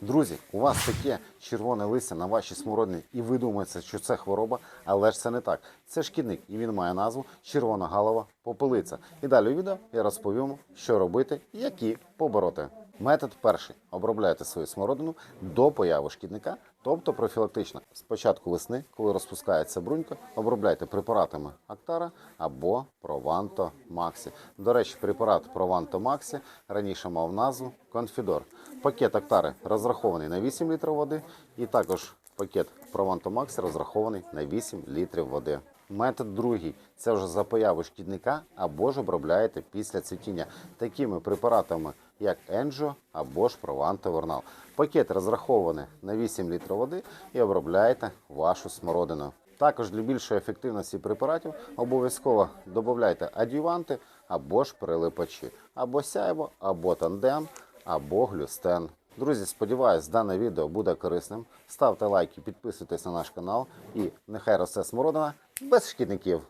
Друзі, у вас таке червоне листя на вашій смородині, і ви думаєте, що це хвороба, але ж це не так. Це шкідник, і він має назву червона галова попелиця. І далі у відео я розповім, що робити які побороти. Метод перший: обробляйте свою смородину до появи шкідника, тобто профілактично. Спочатку весни, коли розпускається брунька, обробляйте препаратами Актара або Прованто Максі. До речі, препарат Прованто Максі раніше мав назву Конфідор. Пакет Актари розрахований на 8 літрів води, і також пакет Прованто Максі розрахований на 8 літрів води. Метод другий це вже за появи шкідника або ж обробляєте після цвітіння такими препаратами, як Енджо або ж Прованто Вернал. Пакет розрахований на 8 літрів води і обробляєте вашу смородину. Також для більшої ефективності препаратів обов'язково додавайте адюванти або ж прилипачі, або сяйво, або тандем, або глюстен. Друзі, сподіваюсь, дане відео буде корисним. Ставте лайки, підписуйтесь на наш канал і нехай росте смородина без шкідників.